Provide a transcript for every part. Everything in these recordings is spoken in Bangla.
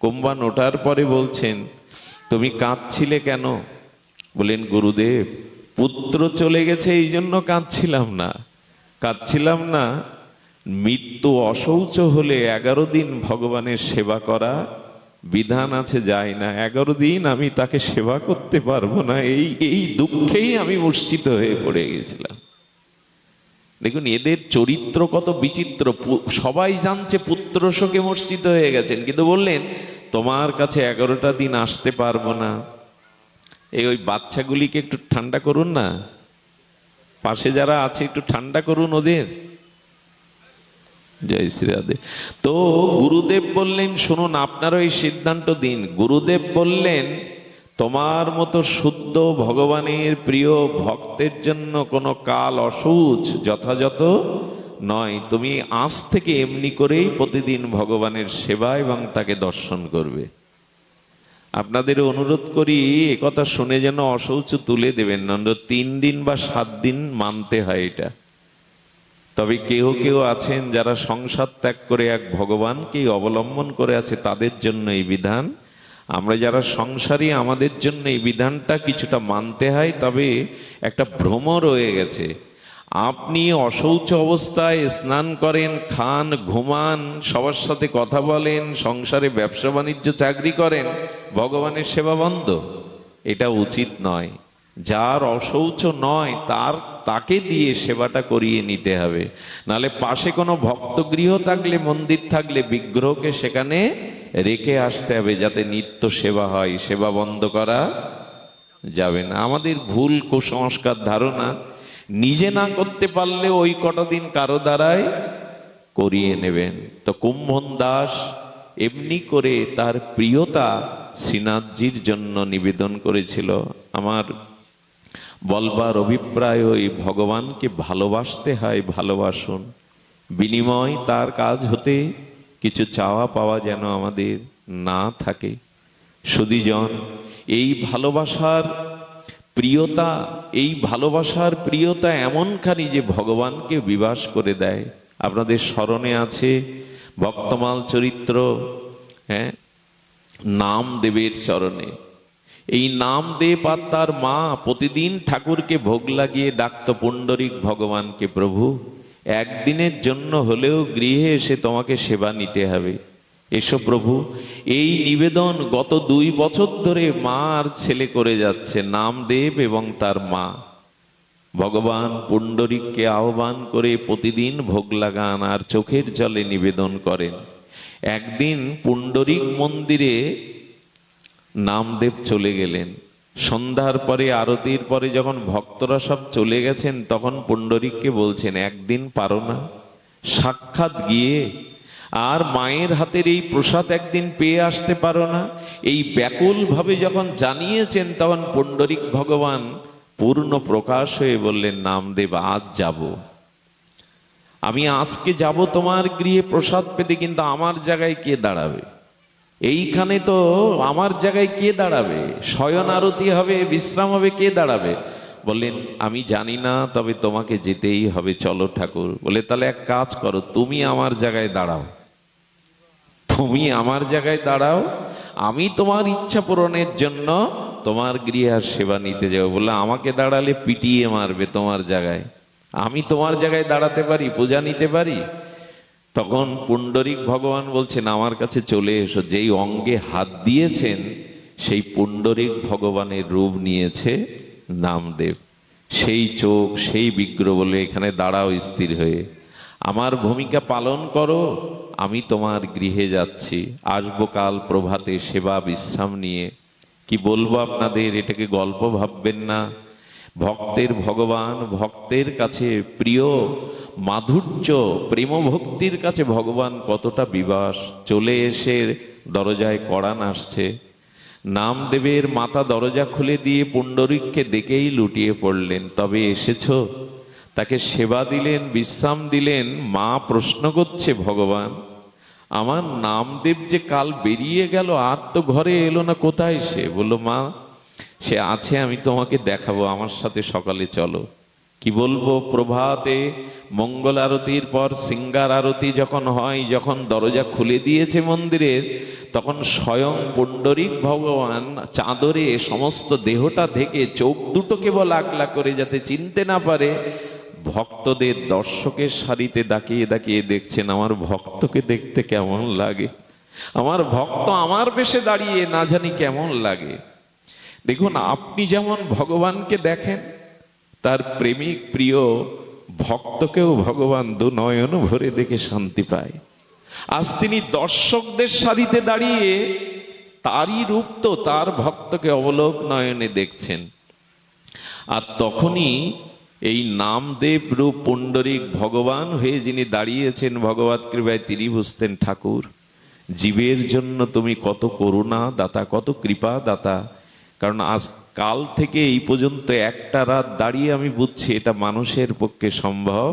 কুম্বান ওঠার পরে বলছেন, তুমি কাঁদছিলে কেন? বলেন, গুরুদেব, পুত্র চলে গেছে, এই জন্য কাঁদছিলাম না। কাঁদছিলাম না, মৃত্যু অশৌচ হলে এগারো দিন ভগবানের সেবা করা বিধান আছে, যায় না। এগারো দিন আমি তাকে সেবা করতে পারব না। এই এই দুঃখেই আমি মূর্ছিত হয়ে পড়ে গেছিলাম। দেখুন, এদের চরিত্র কত বিচিত্র। সবাই জানছে পুত্র শোকে মূর্ছিত হয়ে গেছেন, কিন্তু বললেন, তোমার কাছে এগারোটা দিন আসতে পারব না। এই ওই বাচ্চাগুলিকে একটু ঠান্ডা করুন না। পাশে যারা আছে, একটু ঠান্ডা করুন ওদের। জয় শ্রী রাধে। তো গুরুদেব বললেন, শুনুন আপনারও এই সিদ্ধান্ত দিন। গুরুদেব বললেন তোমার মতো শুদ্ধ ভগবানের প্রিয় ভক্তের জন্য কোনো কাল অসুচ, যথাযথ নয়। তুমি আজ থেকে এমনি করেই প্রতিদিন ভগবানের সেবা এবং তাকে দর্শন করবে। আপনাদের অনুরোধ করি একথা শুনে যেন অশৌচ তুলে দেবেন, নন্দ, তিন দিন বা সাত দিন মানতে হয় এটা। তবে কেউ কেউ আছেন যারা সংসার ত্যাগ করে এক ভগবানকেই অবলম্বন করে আছে, তাদের জন্য এই বিধান। আমরা যারা সংসারী, আমাদের জন্য এই বিধানটা কিছুটা মানতে হয়, তবে একটা ভ্রম রয়ে গেছে। আপনি অশৌচ অবস্থায় স্নান করেন, খান, ঘুমান, সবার সাথে কথা বলেন, সংসারে ব্যবসা বাণিজ্য, চাকরি করেন, ভগবানের সেবা বন্ধ। এটা উচিত নয়। যার অশৌচ নয়, তার, তাকে দিয়ে সেবাটা করিয়ে নিতে হবে। নালে পাশে কোনো ভক্তগৃহ থাকলে, মন্দির থাকলে, বিগ্রহকে সেখানে রেখে আসতে হবে যাতে নিত্য সেবা হয়, সেবা বন্ধ করা যাবে না। আমাদের ভুল কুসংস্কার ধারণা নিজে না করতে পারলে ওই কটা দিন কারও দ্বারাই করিয়ে নেবেন। তো কুম্ভন দাস এমনি করে তার প্রিয়তা শ্রীনাথজির জন্য নিবেদন করেছিল। আমার বলবার অভিপ্রায় ওই ভগবানকে ভালোবাসতে হয়, ভালোবাসুন। বিনিময় তার কাজ হতে কিছু চাওয়া পাওয়া যেন আমাদের না থাকে। সুদীজন এই ভালোবাসার প্রিয়তা, এই ভালোবাসার প্রিয়তা এমনখানি যে ভগবানকে বিবাস করে দেয়। আপনাদের স্মরণে আছে ভক্তমাল চরিত্র হ্যাঁ? নাম দেবের চরণে। এই নামদেব আর তার মা প্রতিদিন ঠাকুরকে ভোগ লাগিয়ে ডাকত, পুণ্ডরিক ভগবানকে প্রভু। একদিনের জন্য হলেও গৃহে এসে তোমাকে সেবা নিতে হবে। এসো প্রভু, এই নিবেদন গত দুই বছর ধরে মা আর ছেলে করে যাচ্ছে, নামদেব এবং তার মা। ভগবান পুণ্ডরিককে আহ্বান করে প্রতিদিন ভোগ লাগান আর চোখের জলে নিবেদন করেন। একদিন পুণ্ডরিক মন্দিরে নামদেব চলে গেলেন। সন্ধ্যার পরে, আরতির পরে যখন ভক্তরা সব চলে গেছেন, তখন পুণ্ডরিককে বলছেন, একদিন পারো না। সাক্ষাৎ গিয়ে আর মায়ের হাতের এই প্রসাদ একদিন পেয়ে আসতে পারো না। এই ব্যাকুল ভাবে যখন জানিয়েছেন, তখন পুণ্ডরিক ভগবান পূর্ণ প্রকাশ হয়ে বললেন, নামদেব, আজ যাব। আমি আজকে যাব তোমার গৃহে প্রসাদ পেতে, কিন্তু আমার জায়গায় কে দাঁড়াবে? এইখানে তো আমার জায়গায় কে দাঁড়াবে? শয়ন আরতি হবে, বিশ্রাম হবে, কে দাঁড়াবে? বললেন, আমি জানি না, তবে তোমাকে যেতেই হবে। চলো ঠাকুর। বলে, তাহলে এক কাজ করো, তুমি আমার জায়গায় দাঁড়াও। তুমি আমার জায়গায় দাঁড়াও। আমি তোমার ইচ্ছা পূরণের জন্য তোমার গৃহার সেবা নিতে যাব। বলে আমাকে দাঁড়ালে পিটিয়ে মারবে তোমার জায়গায়। আমি তোমার জায়গায় দাঁড়াতে পারি, পূজা নিতে পারি? তখন পুণ্ডরিক ভগবান বলছেন, আমার কাছে চলে এসো, যেই অঙ্গে হাত দিয়েছেন, সেই পুণ্ডরিক ভগবানের রূপ নিয়েছে নামদেব। সেই চোখ, সেই বিগ্রহ বলে এখানে দাঁড়াও স্থির হয়ে। আমার ভূমিকা পালন করো, আমি তোমার গৃহে যাচ্ছি। আসব কাল প্রভাতে সেবা বিশ্রাম নিয়ে। কি বলব আপনাদের? এটাকে গল্প ভাববেন না। ভক্তের ভগবান, ভক্তের কাছে প্রিয়, মাধুর্য প্রেম ভক্তির কাছে ভগবান কতটা বিবাস। চলে এসে দরজায় কড়ান আসছে নামদেবের মাথা দরজা খুলে দিয়ে পুণ্ডরিককে দেখেই লুটিয়ে পড়লেন। তবে এসেছ? তাকে সেবা দিলেন, বিশ্রাম দিলেন, মা প্রশ্ন করছে ভগবান, আমার নামদেব যে কাল বেরিয়ে গেল, আর তো ঘরে এলো না, কোথায় সে? বলল, মা সে আছে, আমি তোমাকে দেখাবো, আমার সাথে সকালে চলো। কি বলব, প্রভাতে মঙ্গল আরতির পর সিঙ্গার আরতি যখন হয়, যখন দরজা খুলে দিয়েছে মন্দিরের, তখন স্বয়ং পুণ্ডরিক ভগবান চাদরে সমস্ত দেহটা থেকে চোখ দুটো কেবল আগলা করে যাতে চিনতে না পারে, ভক্তদের দর্শকের সারিতে দাঁকিয়ে দাঁকিয়ে দেখছেন, আমার ভক্তকে দেখতে কেমন লাগে। আমার ভক্ত আমার বেশে দাঁড়িয়ে না জানি কেমন লাগে। দেখুন, আপনি যেমন ভগবানকে দেখেন, তার প্রেমিক প্রিয় ভক্তকেও ভগবান দু নয়ন ভরে দেখে শান্তি পায়। আজ তিনি দর্শকদের সারিতে দাঁড়িয়ে তারই রূপ তো তার ভক্তকে অবলোক নয়নে দেখছেন। আর তখনই এই নামদেব রূপ পুণ্ডরিক ভগবান হয়ে যিনি দাঁড়িয়েছেন, ভগবত কৃপায় তিনি বুঝতেন, ঠাকুর, জীবের জন্য তুমি কত করুণা, দাতা কত কৃপা, দাতা কারণ আজ কাল থেকে এই পর্যন্ত একটা রাত দাঁড়িয়ে আমি বুঝছি এটা মানুষের পক্ষে সম্ভব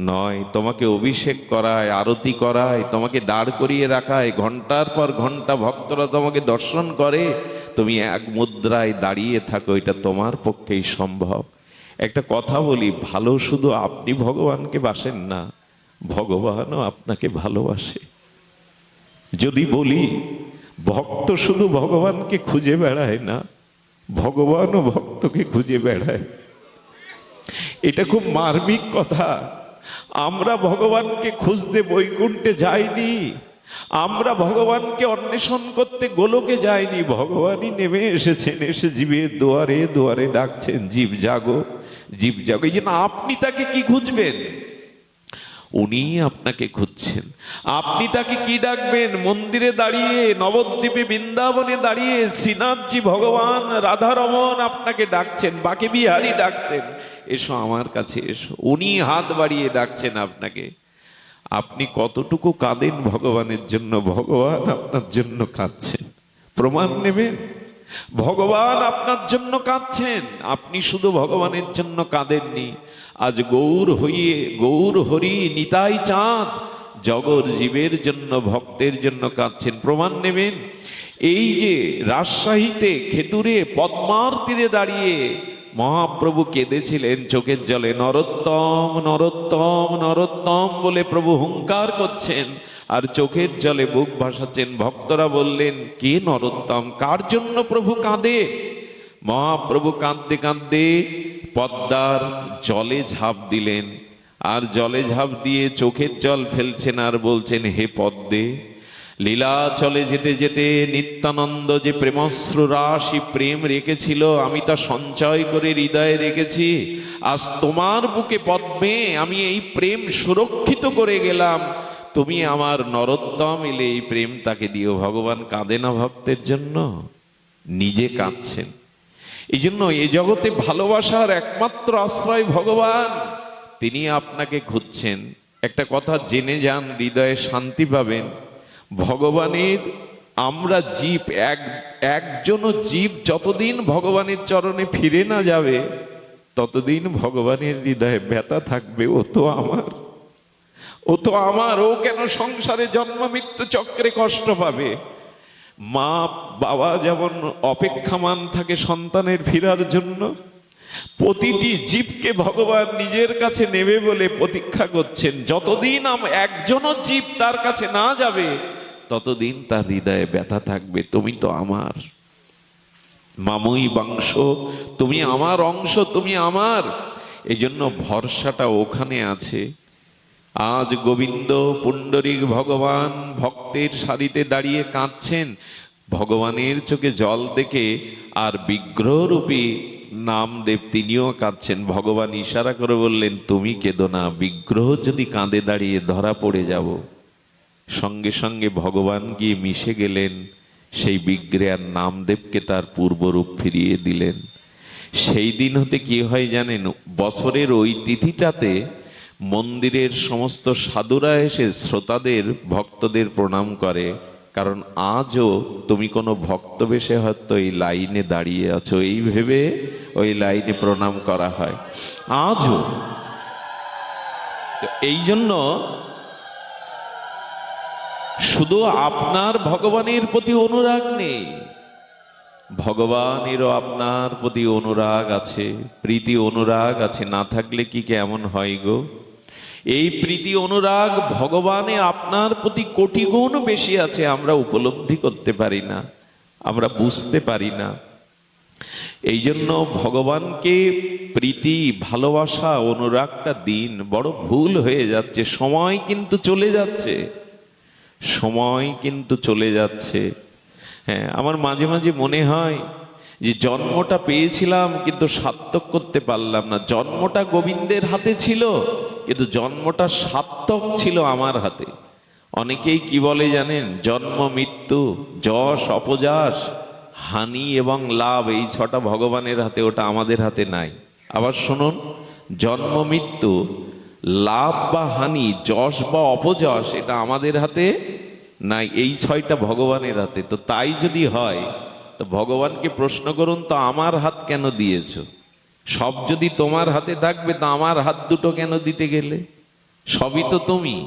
নয়। তোমাকে অভিষেক করায়, আরতি করায়, তোমাকে দাঁড় করিয়ে রাখায়, ঘণ্টার পর ঘণ্টা ভক্তরা তোমাকে দর্শন করে, তুমি এক মুদ্রায় দাঁড়িয়ে থাকো, এটা তোমার পক্ষেই সম্ভব। একটা কথা বলি, ভালো শুধু আপনি ভগবানকে বাসেন না, ভগবানও আপনাকে ভালোবাসে। যদি বলি ভক্ত শুধু ভগবানকে খুঁজে বেড়ায় না, ভগবানও ভক্তকে খুঁজে বেড়ায়। এটা খুব মার্মিক কথা। আমরা ভগবানকে খুঁজতে বৈকুণ্ঠে যাইনি, আমরা ভগবানকে অন্বেষণ করতে গোলকে যাইনি। ভগবানই নেমে এসেছেন, এসে জীবের দুয়ারে দুয়ারে ডাকছেন, জীব জাগো জীব জাগো। এই জন্য আপনি তাকে কি খুঁজবেন? উনি আপনাকে খুঁজছেন। আপনি তাকে কি ডাকবেন? মন্দিরে দাঁড়িয়ে, নবদ্বীপে বৃন্দাবনে দাঁড়িয়ে শ্রীনাথজি ভগবান রাধারমন আপনাকে ডাকছেন, বাকি বিহারি ডাকতেন এসো আমার কাছে এসো। উনি হাত বাড়িয়ে ডাকছেন আপনাকে। আপনি কতটুকু কাঁদেন ভগবানের জন্য? ভগবান আপনার জন্য কাঁদছেন। প্রমাণ নেবেন? ভগবান আপনার জন্য কাঁদছেন। আপনি শুধু ভগবানের জন্য কাঁদেননি। আজ গৌর হইয়ে, গৌর হরি নিতাই চাঁদ। জগর জীবের জন্য, ভক্তের জন্য কাঁদছেন। প্রমাণ নেবেন, এই যে রাজশাহীতে খেতুরে পদ্মার তীরে দাঁড়িয়ে মহাপ্রভু কেঁদেছিলেন চোখের জলে, নরোত্তম নরোত্তম নরোত্তম বলে প্রভু হুঙ্কার করছেন। আর চোখের জলে বুক ভাসাচ্ছেন ভক্তরা বললেন, কে নরোত্তম? কার জন্য প্রভু কাঁদে? মহাপ্রভু কাঁদতে কাঁদতে পদ্মার জলে ঝাঁপ দিলেন, আর জলে ঝাঁপ দিয়ে চোখের জল ফেলছেন আর বলছেন, হে পদ্মে, লীলা চলে যেতে যেতে নিত্যানন্দ যে প্রেমশ্রু রাশি প্রেম রেখেছিল, আমি তা সঞ্চয় করে হৃদয়ে রেখেছি। আজ তোমার বুকে পদ্মে, আমি এই প্রেম সুরক্ষিত করে গেলাম তুমি আমার নরোত্তম এলে এই প্রেম তাকে দিও। ভগবান কাঁদে না ভক্তের জন্য? নিজে কাঁদছেন। এই জন্য এ জগতে ভালোবাসার একমাত্র আশ্রয় ভগবান। তিনি আপনাকে খুঁজছেন। একটা কথা জেনে যান, হৃদয়ে শান্তি পাবেন। ভগবানের আমরা জীব, এক, একজনও জীব যতদিন ভগবানের চরণে ফিরে না যাবে, ততদিন ভগবানের হৃদয়ে ব্যথা থাকবে, ও তো আমার। ও তো আমার, ও কেন সংসারে জন্ম, মৃত্যু চক্রে কষ্ট পাবে? মা, বাবা যেমন অপেক্ষামান থাকে সন্তানের ফিরার জন্য, প্রতিটি জীবকে ভগবান নিজের কাছে নেবে বলে প্রতীক্ষা করছেন। যতদিন একজনও জীব তার কাছে না যাবে, ততদিন তার হৃদয়ে ব্যথা থাকবে, তুমি তো আমার। মামুই বংশ, তুমি আমার অংশ, তুমি আমার। এই জন্য ভরসাটা ওখানে আছে। আজ গোবিন্দ পুণ্ডরিক ভগবান ভক্তের সারিতে দাঁড়িয়ে কাঁদছেন। ভগবানের চোখে জল দেখে আর বিগ্রহরূপী নামদেব তিনিও কাঁদছেন। ভগবান ইশারা করে বললেন, তুমি কেঁদো না, বিগ্রহ যদি কাঁদে দাঁড়িয়ে ধরা পড়ে যাব। সঙ্গে সঙ্গে ভগবান গিয়ে মিশে গেলেন। সেই বিগ্রহের নামদেবকে তার পূর্বরূপ ফিরিয়ে দিলেন। সেই দিন হতে কি হয় জানেন? বছরের ওই তিথিটাতে মন্দিরের সমস্ত সাধুরা এসে শ্রোতাদের, ভক্তদের প্রণাম করে, কারণ আজও তুমি কোনো ভক্ত বেশে হয়তো এই লাইনে দাঁড়িয়ে আছো। এই ভেবে ওই লাইনে প্রণাম করা হয়। আজও। এই জন্য শুধু আপনার ভগবানের প্রতি অনুরাগ নেই। ভগবানেরও আপনার প্রতি অনুরাগ আছে, প্রীতি অনুরাগ আছে, না থাকলে কি কেমন হয় গো? এই প্রীতি অনুরাগ ভগবানের আপনার প্রতি কোটি গুণ বেশি আছে, আমরা উপলব্ধি করতে পারি না, আমরা বুঝতে পারি না। এই জন্য ভগবানকে প্রীতি, ভালোবাসা, অনুরাগটা দিন, বড় ভুল হয়ে যাচ্ছে, সময় কিন্তু চলে যাচ্ছে, সময় কিন্তু চলে যাচ্ছে। হ্যাঁ আমার মাঝে মাঝে মনে হয় যে জন্মটা পেয়েছিলাম, কিন্তু সার্থক করতে পারলাম না। জন্মটা গোবিন্দের হাতে ছিল, কিন্তু জন্মটা সার্থক ছিল আমার হাতে। অনেকেই কি বলে জানেন, জন্ম, মৃত্যু, যশ অপযশ হানি এবং লাভ, এই ছটা ভগবানের হাতে, ওটা আমাদের হাতে নাই। আবার শুনুন, জন্ম, মৃত্যু, লাভ বা হানি, যশ বা অপযশ এটা আমাদের হাতে নাই, এই ছয়টা ভগবানের হাতে। তো তাই যদি হয় তো ভগবানকে প্রশ্ন করুন, তো আমার হাত কেন দিয়েছ? সব যদি তোমার হাতে থাকবে, তো আমার হাত দুটো কেন দিতে গেলে? সবই তো তুমি।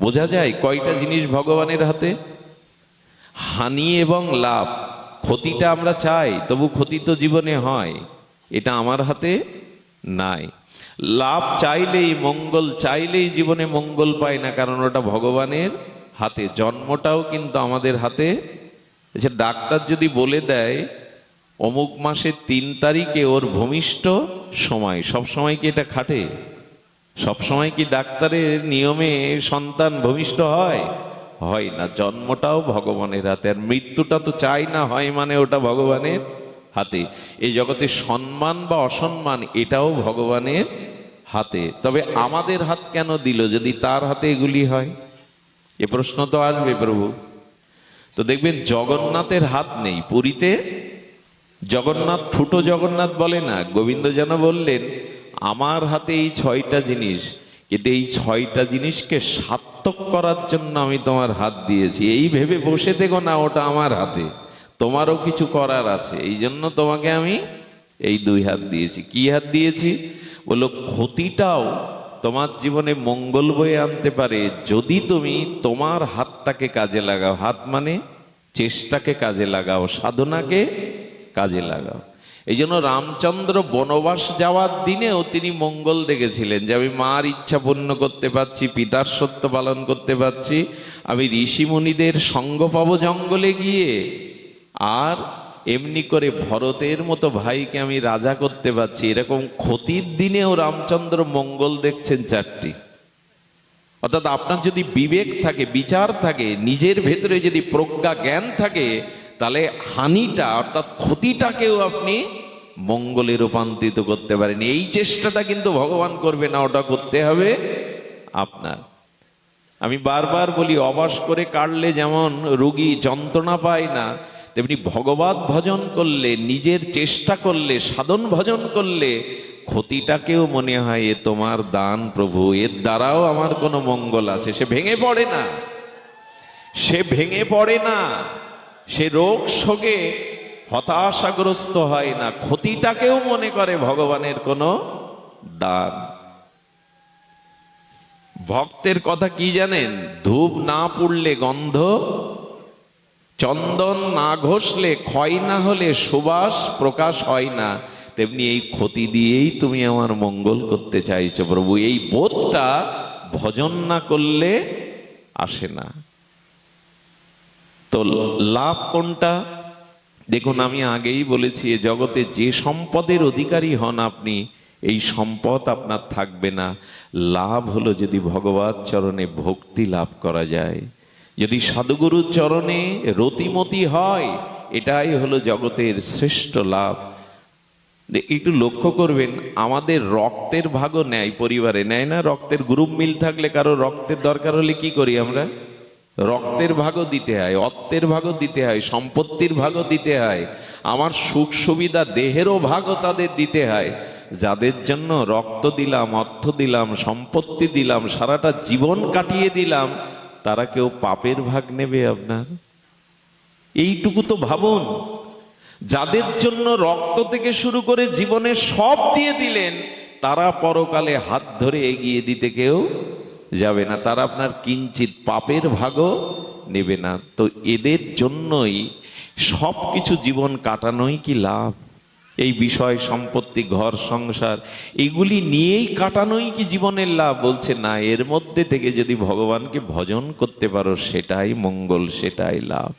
বোঝা যায় কয়টা জিনিস ভগবানের হাতে? হানি এবং লাভ, ক্ষতিটা আমরা চাই, তবু ক্ষতি তো জীবনে হয়। এটা আমার হাতে নাই। লাভ চাইলেই, মঙ্গল চাইলেই জীবনে মঙ্গল পায় না, কারণ ওটা ভগবানের হাতে। জন্মটাও কিন্তু আমাদের হাতে আচ্ছা ডাক্তার যদি বলে দেয়, অমুক মাসের তিন তারিখে ওর ভূমিষ্ঠ সময়, সব সময় কি এটা খাটে? সব সময় কি ডাক্তারের নিয়মে সন্তান ভূমিষ্ঠ হয়? হয় না, জন্মটাও ভগবানের হাতে, আর মৃত্যুটা তো চাই না, হয় মানে ওটা ভগবানের হাতে। এই জগতে সম্মান বা অসম্মান, এটাও ভগবানের হাতে। তবে আমাদের হাত কেন দিল যদি তার হাতে এগুলি হয়? এ প্রশ্ন তো আসবে প্রভু। তো দেখবেন জগন্নাথের হাত নেই, পুরীতে জগন্নাথ, ঠুটো জগন্নাথ বলে না, গোবিন্দ যেন বললেন, আমার হাতে এই ছয়টা জিনিস, কিন্তু এই ছয়টা জিনিসকে সার্থক করার জন্য আমি তোমার হাত দিয়েছি। এই ভেবে বসে থেকো না, ওটা আমার হাতে। তোমারও কিছু করার আছে। এই জন্য তোমাকে আমি এই দুই হাত দিয়েছি। কি হাত দিয়েছি? বলল, ক্ষতিটাও তোমার জীবনে মঙ্গল বয়ে আনতে পারে। যদি তুমি তোমার হাতটাকে কাজে লাগাও, হাত মানে চেষ্টাকে কাজে লাগাও, সাধনাকে কাজে লাগাও। এই জন্য রামচন্দ্র বনবাস যাওয়ার দিনেও তিনি মঙ্গল দেখেছিলেন যে আমি মার ইচ্ছা পূর্ণ করতে পারছি, পিতার সত্য পালন করতে পারছি, আমি ঋষিমুনিদের সঙ্গ পাবো জঙ্গলে গিয়ে। আর এমনি করে ভরতের মতো ভাইকে আমি রাজা করতে পারছি। এরকম ক্ষতির দিনেও রামচন্দ্র মঙ্গল দেখছেন চারটি। অর্থাৎ আপনার যদি বিবেক থাকে, বিচার থাকে, নিজের ভেতরে যদি প্রজ্ঞা জ্ঞান থাকে, তাহলে হানিটা অর্থাৎ ক্ষতিটাকেও আপনি মঙ্গলে রূপান্তরিত করতে পারেন। এই চেষ্টাটা কিন্তু ভগবান করবে না, ওটা করতে হবে আপনার। আমি বারবার বলি, অবাস করে কাটলে যেমন রুগী যন্ত্রণা পায় না তেমনি ভগবত ভজন করলে, নিজের চেষ্টা করলে, সাধন ভজন করলে, ক্ষতিটাকেও মনে হয় এ তোমার দান প্রভু, এর দ্বারাও আমার কোনো মঙ্গল আছে। সে ভেঙে পড়ে না। সে ভেঙে পড়ে না। সে রোগ শোকে হতাশাগ্রস্ত হয় না। ক্ষতিটাকেও মনে করে ভগবানের কোনো দান। ভক্তের কথা কি জানেন? ধূপ না পুড়লে গন্ধ চন্দন না ঘষলে ক্ষয় না হলে সুবাস প্রকাশ হয় না। তেমনি এই ক্ষতি দিয়েই তুমি আমার মঙ্গল করতে চাইছো প্রভু। এই বোধটা ভজন না করলে আসে না। তো লাভ কোনটা? দেখুন, আমি আগেই বলেছি জগতে যে সম্পদের অধিকারী হন আপনি, এই সম্পদ আপনার থাকবে না। লাভ হলো যদি ভগবত চরণে ভক্তি লাভ করা যায়। যদি সাধুগুরুর চরণে রতিমতি হয়, এটাই হলো জগতের শ্রেষ্ঠ লাভ। একটু লক্ষ্য করবেন, আমাদের রক্তের ভাগও নেয় পরিবারে, নেয় না? রক্তের গ্রুপ মিল থাকলে কারও রক্তের দরকার হলে কি করি আমরা? রক্তের ভাগও দিতে হয়, অর্থের ভাগও দিতে হয়, সম্পত্তির ভাগও দিতে হয়, আমার সুখ সুবিধা দেহেরও ভাগও তাদের দিতে হয়। যাদের জন্য রক্ত দিলাম, অর্থ দিলাম, সম্পত্তি দিলাম, সারাটা জীবন কাটিয়ে দিলাম তারা কেউ পাপের ভাগ নেবে আপনার? এইটুকু তো ভাবুন। যাদের জন্য রক্ত থেকে শুরু করে জীবনে সব দিয়ে দিলেন, তারা পরকালে হাত ধরে এগিয়ে দিতে কেউ যাবে না। তারা আপনার কিঞ্চিত পাপের ভাগও নেবে না। তো এদের জন্যই সব কিছু জীবন কাটানোই কি লাভ? এই বিষয় সম্পত্তি, ঘর, সংসার, এগুলি নিয়েই কাটানোই কি জীবনের লাভ? বলছে, না, এর মধ্যে থেকে যদি ভগবানকে ভজন করতে পারো, সেটাই মঙ্গল, সেটাই লাভ।